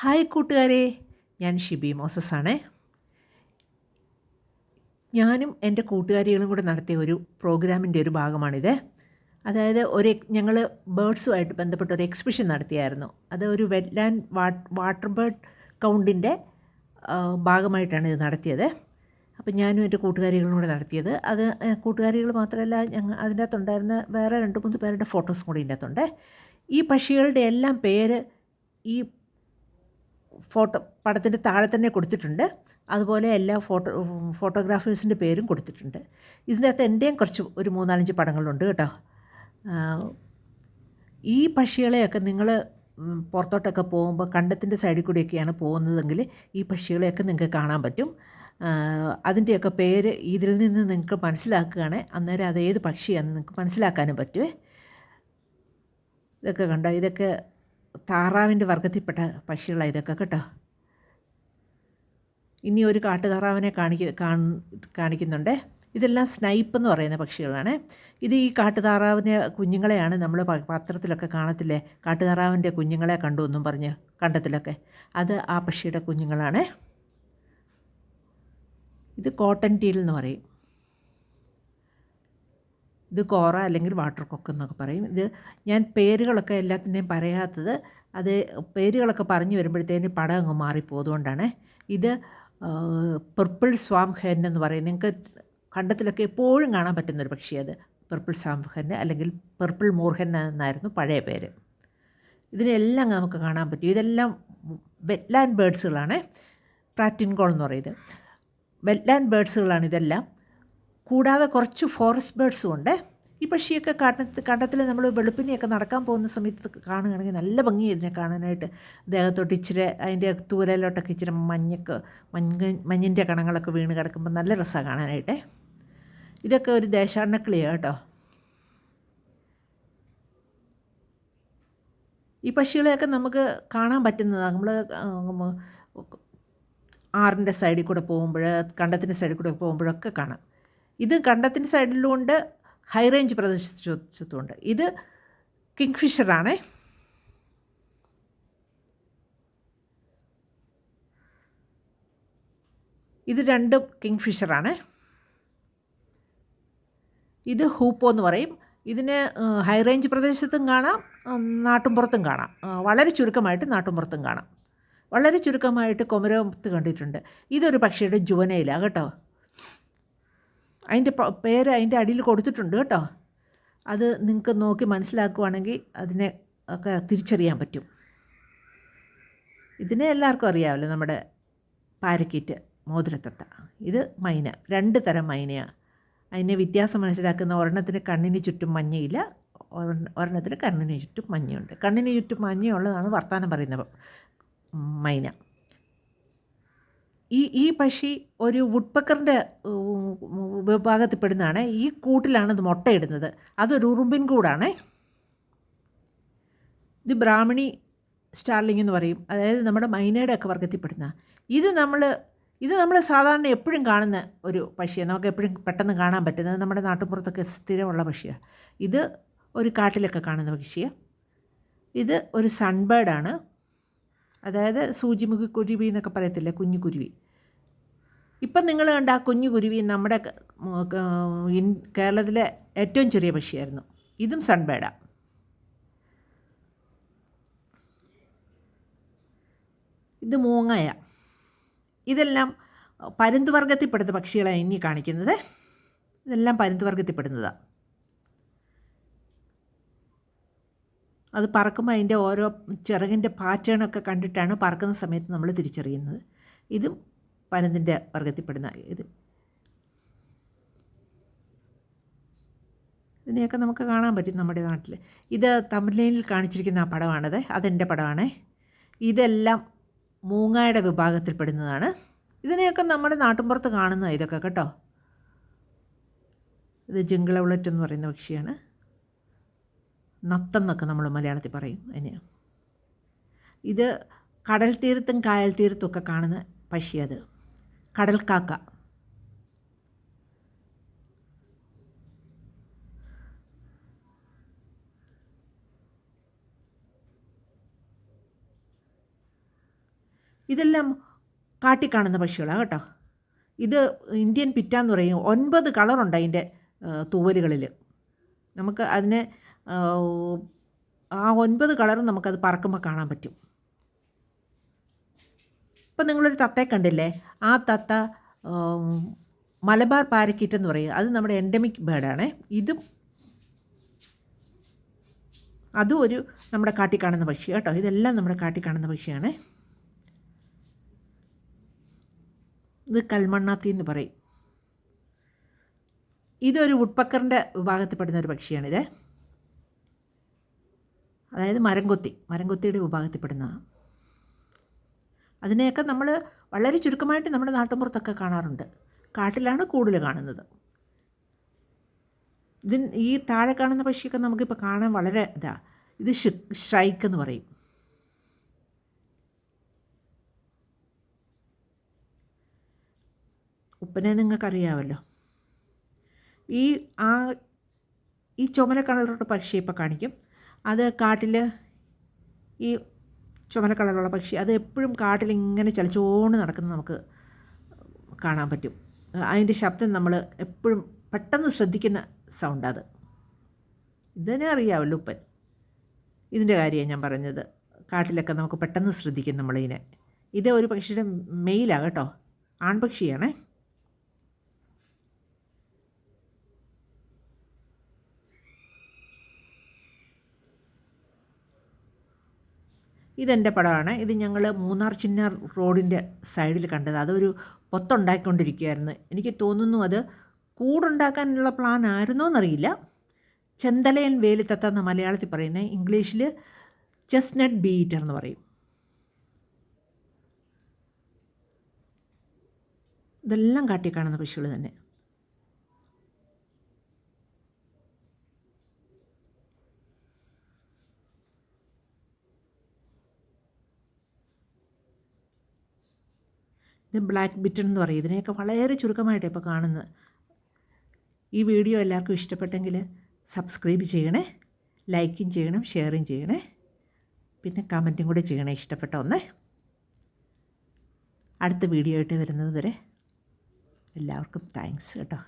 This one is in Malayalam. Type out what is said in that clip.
ഹായ് കൂട്ടുകാരെ ഞാൻ ഷിബി മോസസ് ആണ്. ഞാനും എന്റെ കൂട്ടുകാരികളും കൂടെ നടത്തിയ ഒരു പ്രോഗ്രാമിന്റെ ഒരു ഭാഗമാണിത്. അതായത് ഒരു ഞങ്ങൾ ബേഡ്സുമായിട്ട് ബന്ധപ്പെട്ട ഒരു എക്സിബിഷൻ നടത്തിയായിരുന്നു. അത് ഒരു വെറ്റ്ലാൻഡ് വാട്ടർ ബേർഡ് കൗണ്ടിന്റെ ഭാഗമായിട്ടാണ് ഇത് നടത്തിയത്. അപ്പം ഞാനും എന്റെ കൂട്ടുകാരികളും കൂടെ നടത്തിയത്. അത് കൂട്ടുകാരികൾ മാത്രമല്ല ഞങ്ങൾ അതിന്റെ അകത്തുണ്ടായിരുന്ന വേറെ രണ്ട് മൂന്ന് പേരുടെ ഫോട്ടോസും കൂടി ഇതിന്റെ അകത്തുണ്ട് ഈ പക്ഷികളുടെ എല്ലാം പേര് ഈ ഫോട്ടോ പടത്തിന്റെ താഴെ തന്നെ കൊടുത്തിട്ടുണ്ട്. അതുപോലെ എല്ലാ ഫോട്ടോ ഫോട്ടോഗ്രാഫേഴ്സിന്റെ പേരും കൊടുത്തിട്ടുണ്ട്. ഇതിനകത്ത് എന്റെയും കുറച്ച് ഒരു മൂന്നാലഞ്ച് പടങ്ങളുണ്ട് കേട്ടോ. ഈ പക്ഷികളെയൊക്കെ നിങ്ങൾ പുറത്തോട്ടൊക്കെ പോകുമ്പോൾ കണ്ടത്തിന്റെ സൈഡിൽ കൂടിയൊക്കെയാണ് പോകുന്നതെങ്കിൽ ഈ പക്ഷികളെയൊക്കെ നിങ്ങൾക്ക് കാണാൻ പറ്റും. അതിന്റെയൊക്കെ പേര് ഇതിൽ നിന്ന് നിങ്ങൾക്ക് മനസ്സിലാക്കുകയാണെ അന്നേരം അത് ഏത് പക്ഷിയാണെന്ന് നിങ്ങൾക്ക് മനസ്സിലാക്കാനും പറ്റുമേ ഇതൊക്കെ കണ്ടോ? ഇതൊക്കെ താറാവിന്റെ വർഗത്തിൽപ്പെട്ട പക്ഷികളാണ് ഇതൊക്കെ കേട്ടോ. ഇനി ഒരു കാട്ടുതാറാവിനെ കാണിക്ക കാണിക്കുന്നുണ്ട്. ഇതെല്ലാം സ്നൈപ്പ് എന്ന് പറയുന്ന പക്ഷികളാണ്. ഇത് ഈ കാട്ടുതാറാവിന്റെ കുഞ്ഞുങ്ങളെയാണ് നമ്മൾ പത്രത്തിലൊക്കെ കാണത്തില്ലേ? കാട്ടുതാറാവിന്റെ കുഞ്ഞുങ്ങളെ കണ്ടു എന്നും പറഞ്ഞ് കണ്ടത്തിലൊക്കെ. അത് ആ പക്ഷിയുടെ കുഞ്ഞുങ്ങളാണ്. ഇത് കോട്ടൺ ടീൽ എന്ന് പറയും. ഇത് കോറ അല്ലെങ്കിൽ വാട്ടർ കൊക്ക് എന്നൊക്കെ പറയും. ഇത് ഞാൻ പേരുകളൊക്കെ എല്ലാത്തിന്റെയും പറയാത്തത് അത് പേരുകളൊക്കെ പറഞ്ഞു വരുമ്പോഴത്തേന് പടം അങ്ങ് മാറിപ്പോതുകൊണ്ടാണ് ഇത് പർപ്പിൾ സ്വാം ഹെൻ എന്ന് പറയും. നിങ്ങൾക്ക് കണ്ടത്തിലൊക്കെ എപ്പോഴും കാണാൻ പറ്റുന്നൊരു പക്ഷി അത് പർപ്പിൾ സ്വാം ഹെൻ അല്ലെങ്കിൽ പർപ്പിൾ മൂർഹൻ എന്നായിരുന്നു പഴയ പേര്. ഇതിനെല്ലാം നമുക്ക് കാണാൻ പറ്റും. ഇതെല്ലാം വെറ്റ്ലാൻഡ് ബേഡ്സുകളാണ് പ്രാറ്റിൻകോൾ എന്ന് പറയുന്നത് വെറ്റ്ലാൻഡ് ബേഡ്സുകളാണ് ഇതെല്ലാം. കൂടാതെ കുറച്ച് ഫോറസ്റ്റ് ബേഡ്സും ഉണ്ട്. ഈ പക്ഷിയൊക്കെ കാട്ടത്ത് കണ്ടത്തിൽ നമ്മൾ വെളുപ്പിനെയൊക്കെ നടക്കാൻ പോകുന്ന സമയത്ത് കാണുകയാണെങ്കിൽ നല്ല ഭംഗി ഇതിനെ കാണാനായിട്ട്. ദേഹത്തോട്ട് ഇച്ചിരി അതിന്റെ തൂരലോട്ടൊക്കെ ഇച്ചിരി മഞ്ഞൊക്കെ മഞ്ഞ മഞ്ഞിന്റെ കണങ്ങളൊക്കെ വീണ് കിടക്കുമ്പോൾ നല്ല രസമാണ് കാണാനായിട്ട്. ഇതൊക്കെ ഒരു ദേശാടനക്കിളിയാണ് കേട്ടോ. ഈ പക്ഷികളെയൊക്കെ നമുക്ക് കാണാൻ പറ്റുന്നതാണ് നമ്മൾ ആറിന്റെ സൈഡിൽ കൂടെ പോകുമ്പോൾ കണ്ടത്തിന്റെ സൈഡിൽ കൂടെ പോകുമ്പോഴൊക്കെ കാണാം. ഇത് കണ്ടത്തിന്റെ സൈഡിലുമുണ്ട് ഹൈ റേഞ്ച് പ്രദേശത്തുമുണ്ട് ഇത് കിങ് ഫിഷറാണേ ഇത് രണ്ടും കിങ് ഫിഷറാണ് ഇത് ഹൂപ്പോ എന്ന് പറയും. ഇതിന് ഹൈ റേഞ്ച് പ്രദേശത്തും കാണാം നാട്ടുംപുറത്തും കാണാം. വളരെ ചുരുക്കമായിട്ട് നാട്ടുംപുറത്തും കാണാം. വളരെ ചുരുക്കമായിട്ട് കൊമരത്ത് കണ്ടിട്ടുണ്ട്. ഇതൊരു പക്ഷിയുടെ ജുവനയിലാണ് കേട്ടോ. അതിന്റെ പേര് അതിന്റെ അടിയിൽ കൊടുത്തിട്ടുണ്ട് കേട്ടോ. അത് നിങ്ങൾക്ക് നോക്കി മനസ്സിലാക്കുവാണെങ്കിൽ അതിനെ ഒക്കെ തിരിച്ചറിയാൻ പറ്റും. ഇതിനെ എല്ലാവർക്കും അറിയാമല്ലോ നമ്മുടെ പാരക്കീറ്റ് മോതിരത്തത്ത. ഇത് മൈന രണ്ട് തരം മൈനയാണ് അതിനെ വ്യത്യാസം മനസ്സിലാക്കുന്ന ഒരെണ്ണത്തിന് കണ്ണിന് ചുറ്റും മഞ്ഞയില്ല ഒരെണ്ണത്തിന് കണ്ണിന് ചുറ്റും മഞ്ഞയുണ്ട്. കണ്ണിന് ചുറ്റും മഞ്ഞയുള്ളതാണ് വർത്തമാനം പറയുന്നത് മൈന. ഈ ഈ പക്ഷി ഒരു വുഡ്പക്കറിന്റെ വിഭാഗത്തിൽപ്പെടുന്നതാണ്. ഈ കൂട്ടിലാണ് ഇത് മുട്ടയിടുന്നത്. അതൊരു ഉറുമ്പിൻ കൂടാണേ. ഇത് ബ്രാഹ്മണി സ്റ്റാർലിംഗ് എന്ന് പറയും. അതായത് നമ്മുടെ മൈനയുടെ ഒക്കെ വർഗത്തിൽപ്പെടുന്ന. ഇത് നമ്മൾ ഇത് നമ്മൾ സാധാരണ എപ്പോഴും കാണുന്ന ഒരു പക്ഷിയാണ്. നമുക്ക് എപ്പോഴും പെട്ടെന്ന് കാണാൻ പറ്റുന്നത്. നമ്മുടെ നാട്ടുപുറത്തൊക്കെ സ്ഥിരമുള്ള പക്ഷിയാണ്. ഇത് ഒരു കാട്ടിലൊക്കെ കാണുന്ന പക്ഷിയാണ് ഇത് ഒരു സൺബേർഡാണ് അതായത് സൂചിമുഖി കുരുവി എന്നൊക്കെ പറയത്തില്ല? കുഞ്ഞു കുരുവി. ഇപ്പം നിങ്ങൾ കണ്ട ആ കുഞ്ഞു കുരുവി നമ്മുടെ കേരളത്തിലെ ഏറ്റവും ചെറിയ പക്ഷിയായിരുന്നു. ഇതും സൺബേഡ. ഇത് മൂങ്ങയ. ഇതെല്ലാം പരുന്തുവർഗത്തിൽപ്പെടുന്ന പക്ഷികളാണ് ഇനി കാണിക്കുന്നത്. ഇതെല്ലാം പരുന്തുവർഗത്തിൽപ്പെടുന്നതാണ് അത് പറക്കുമ്പോൾ അതിന്റെ ഓരോ ചിറകിന്റെ പാറ്റേണൊക്കെ കണ്ടിട്ടാണ് പറക്കുന്ന സമയത്ത് നമ്മൾ തിരിച്ചറിയുന്നത്. ഇതും പനന്തിന്റെ വർഗത്തിൽപ്പെടുന്ന ഇത്. ഇതിനെയൊക്കെ നമുക്ക് കാണാൻ പറ്റും നമ്മുടെ നാട്ടിൽ ഇത് തമിഴ്ലൈനിൽ കാണിച്ചിരിക്കുന്ന ആ പടമാണത്. അതെന്റെ പടമാണേ. ഇതെല്ലാം മൂങ്ങായുടെ വിഭാഗത്തിൽപ്പെടുന്നതാണ്. ഇതിനെയൊക്കെ നമ്മുടെ നാട്ടിൻപുറത്ത് കാണുന്ന ഇതൊക്കെ കേട്ടോ. ഇത് ജിങ്കിളവിളറ്റ് എന്ന് പറയുന്ന പക്ഷിയാണ്. നത്തെന്നൊക്കെ നമ്മൾ മലയാളത്തിൽ പറയും അതിന്. ഇത് കടൽ തീരത്തും കായൽ തീരത്തും ഒക്കെ കാണുന്ന പക്ഷി അത് കടൽക്കാക്ക ഇതെല്ലാം കാട്ടി കാണുന്ന പക്ഷികളാണ് കേട്ടോ. ഇത് ഇന്ത്യൻ പിറ്റാന്ന് പറയും ഒൻപത് കളറുണ്ട് അതിന്റെ തൂവലുകളിൽ നമുക്ക് അതിനെ ആ, ഒൻപത് കളറും നമുക്കത് പറക്കുമ്പോൾ കാണാൻ പറ്റും. ഇപ്പം നിങ്ങളൊരു തത്തയെ കണ്ടില്ലേ? ആ തത്ത മലബാർ പാരക്കീറ്റ് എന്ന് പറയും. അത് നമ്മുടെ എൻഡമിക് ബേഡാണ് ഇതും അതും ഒരു നമ്മുടെ കാട്ടി കാണുന്ന പക്ഷി കേട്ടോ. ഇതെല്ലാം നമ്മുടെ കാട്ടി കാണുന്ന പക്ഷിയാണ്. ഇത് കൽമണ്ണാത്തി എന്ന് പറയും. ഇതൊരു വുഡ്പക്കറിന്റെ വിഭാഗത്തിൽപ്പെടുന്ന ഒരു പക്ഷിയാണിത്. അതായത് മരംകൊത്തി മരംകൊത്തിയുടെ വിഭാഗത്തിൽപ്പെടുന്നതാണ് അതിനെയൊക്കെ നമ്മൾ വളരെ ചുരുക്കമായിട്ട് നമ്മുടെ നാട്ടുമ്പുറത്തൊക്കെ കാണാറുണ്ട്. കാട്ടിലാണ് കൂടുതൽ കാണുന്നത്. ഇതിന് ഈ താഴെ കാണുന്ന പക്ഷിയൊക്കെ നമുക്കിപ്പോൾ കാണാൻ വളരെ ഇതാ ഇത് ഷ്രൈക്ക് എന്ന് പറയും. ഉപ്പനെ നിങ്ങൾക്കറിയാമല്ലോ ഈ ആ ഈ ചുമല കളറുള്ള പക്ഷിയെ ഇപ്പോൾ കാണിക്കും. അത് കാട്ടിൽ ഈ ചുമല കളറുള്ള പക്ഷി അത് എപ്പോഴും കാട്ടിൽ ഇങ്ങനെ ചലിച്ചോണ്ട് നടക്കുന്നത് നമുക്ക് കാണാൻ പറ്റും. അതിന്റെ ശബ്ദം നമ്മൾ എപ്പോഴും പെട്ടെന്ന് ശ്രദ്ധിക്കുന്ന സൗണ്ട് അത്. ഇതിനെ അറിയാമല്ലോ ഉപ്പൻ. ഇതിന്റെ കാര്യമാണ് ഞാൻ പറഞ്ഞത്. കാട്ടിലൊക്കെ നമുക്ക് പെട്ടെന്ന് ശ്രദ്ധിക്കും നമ്മളിതിനെ. ഇത് ഒരു പക്ഷിയുടെ മെയിലാണ് കേട്ടോ. ആൺപക്ഷിയാണേ. ഇതെന്റെ പടമാണ്. ഇത് ഞങ്ങൾ മൂന്നാർ ചിന്നാർ റോഡിന്റെ സൈഡിൽ കണ്ടത്. അതൊരു പൊത്തുണ്ടാക്കിക്കൊണ്ടിരിക്കുകയായിരുന്നു എനിക്ക് തോന്നുന്നു അത് കൂടുണ്ടാക്കാനുള്ള പ്ലാൻ ആയിരുന്നോ എന്നറിയില്ല ചെന്തലയൻ വേലിത്തത്ത എന്ന മലയാളത്തിൽ പറയുന്നത് ഇംഗ്ലീഷിൽ ചെസ്നട്ട് ബീറ്റർ എന്ന് പറയും. ഇതെല്ലാം കാട്ടിക്കാണുന്ന പശുക്കൾ തന്നെ. ബ്ലാക്ക് ബിറ്റൺ എന്ന് പറയും. ഇതിനെയൊക്കെ വളരെ ചുരുക്കമായിട്ട് ഇപ്പോൾ കാണുന്നത്. ഈ വീഡിയോ എല്ലാവർക്കും ഇഷ്ടപ്പെട്ടെങ്കിൽ സബ്സ്ക്രൈബ് ചെയ്യണേ ലൈക്കും ചെയ്യണം ഷെയറും ചെയ്യണേ പിന്നെ കമന്റും കൂടെ ചെയ്യണേ ഇഷ്ടപ്പെട്ട ഒന്നേ. അടുത്ത വീഡിയോ ആയിട്ട് വരുന്നത് വരെ എല്ലാവർക്കും താങ്ക്സ് കേട്ടോ.